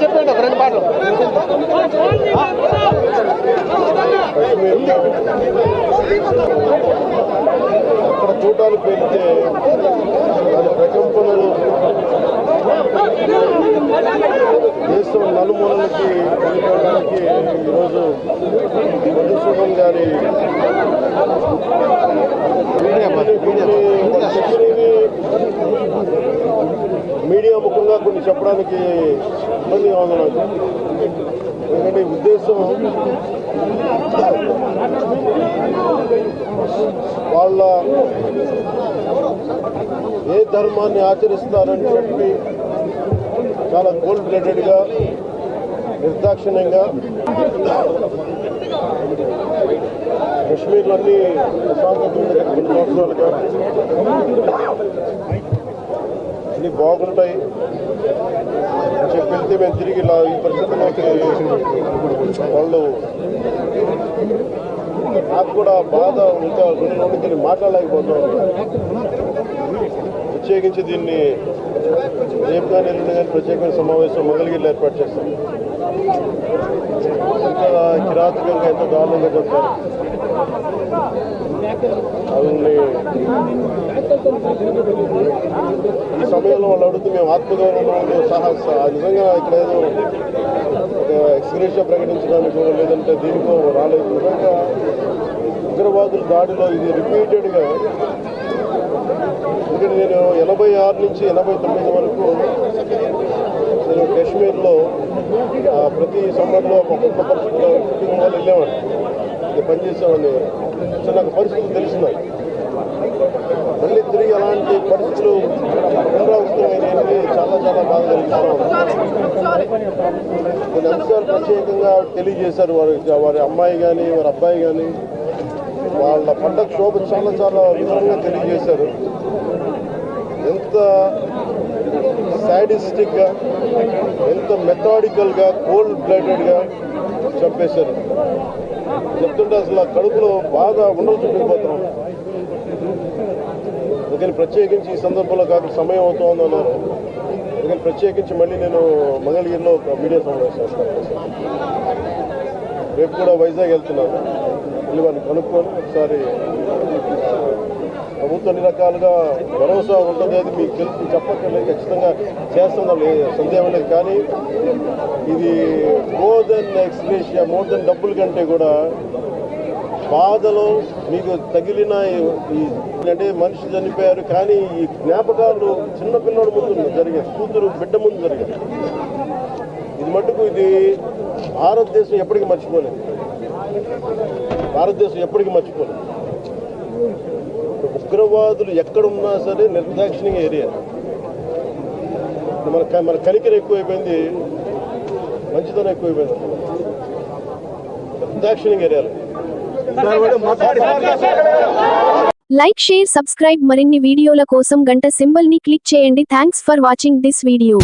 చెప్పండి ఒక రెండు పాటలు ఇక్కడ చూడడానికి వెళ్తే దాని ప్రకంపనలు దేశం నలుమూలలకి వెళ్ళడానికి ఈరోజు మధుసూదన్ గారి మీడియా ముఖంగా కొన్ని చెప్పడానికి ఇబ్బందిగా ఉంది నాకు. ఎందుకంటే ఉద్దేశం వాళ్ళ ఏ ధర్మాన్ని ఆచరిస్తారని చెప్పి చాలా కోల్డ్ బ్లడెడ్గా నిర్దాక్షిణ్యంగా కశ్మీర్లన్నీ ప్రశాంతత ఉంది సంవత్సరాలుగా అన్నీ బాగుంటాయి. అని చెప్పి వెళ్తే మేము తిరిగి ఇలా ఈ పరిస్థితుల్లోకి వాళ్ళు నాకు కూడా బాధ ఇంకా గుండెలో దీన్ని మాట్లాడలేకపోతున్నాం. ప్రత్యేకించి దీన్ని రేపు కానీ ప్రత్యేకమైన సమావేశం మంగళగిరిలో ఏర్పాటు చేస్తాం ఎంత కిరాతకంగా ఎంత దారుణంగా చెప్తారు వాళ్ళని ఈ సమయంలో వాళ్ళు అడుగుతూ మేము ఆత్మగౌరవంలో సాహస నిజంగా ఇక్కడ ఏదో ఒక ఎక్స్గ్రేషియా ప్రకటించడానికి లేదంటే దీనికో రాలేదు. నిజంగా ఉగ్రవాదుల దాడిలో ఇది రిపీటెడ్గా ఎందుకంటే నేను ఎనభై ఆరు నుంచి ఎనభై తొమ్మిది వరకు నేను కాశ్మీర్లో ప్రతి సమ్మర్లో ఒక్కొక్క పరిస్థితిలో కుటుంబం వాళ్ళు వెళ్ళేవాడిని. ఇది పనిచేసేవాడిని. సో నాకు పరిస్థితులు తెలిసినాయి. మళ్ళీ తిరిగి అలాంటి పరిస్థితులు పునరావృతమైనవి చాలా చాలా బాగా కలిగిస్తున్నాం కొన్ని అంశాలు ప్రత్యేకంగా తెలియజేశారు వారి వారి అమ్మాయి కానీ వారి అబ్బాయి కానీ వాళ్ళ పండగ శోభ చాలా చాలా విధంగా తెలియజేశారు. ఎంత సాడిస్టిక్గా ఎంత మెథాడికల్గా కోల్డ్ బ్లడెడ్గా చంపేశారు. చెప్తుంటే అసలు ఆ కడుపులో బాగా ఉండలు చుట్టుకుపోతున్నాం. అందుకని ప్రత్యేకించి ఈ సందర్భంలో కాదు సమయం అవుతోంది అన్నారు అందుకని ప్రత్యేకించి మళ్ళీ నేను మంగళగిరిలో ఒక మీడియా సమావేశం రేపు కూడా వైజాగ్ వెళ్తున్నాను. వెళ్ళి వారిని కనుక్కొని ఒకసారి ప్రభుత్వం అన్ని రకాలుగా భరోసా ఉంటుంది అది మీకు తెలుసు చెప్పక్కర్లేదు. ఖచ్చితంగా చేస్తుందా లేదు సందేహం లేదు. కానీ ఇది more than ex gratia more than డబ్బుల కంటే కూడా బాధలో మీకు తగిలిన ఈ- అంటే మనిషి చనిపోయారు. కానీ ఈ జ్ఞాపకాలు చిన్నపిల్లడి ముందు జరిగాయి. కూతురు బిడ్డ ముందు జరిగాయి. ఇది మటుకు ఇది భారతదేశం ఎప్పటికీ మర్చిపోలేదు. భారతదేశం ఎప్పటికీ మర్చిపోలేదు. ఉగ్రవాదులు ఎక్కడున్నా సరే నిర్దాక్షిణ్యంగా ఏరియా. మన మన కనికర ఎక్కువైపోయింది మంచితనం ఎక్కువైపోయింది. నిర్దాక్షిణ్యంగా ఏరియాలు లైక్ షేర్ సబ్స్క్రైబ్ మరిన్ని వీడియోల కోసం గంట సింబల్ని క్లిక్ చేయండి. Thanks for watching this video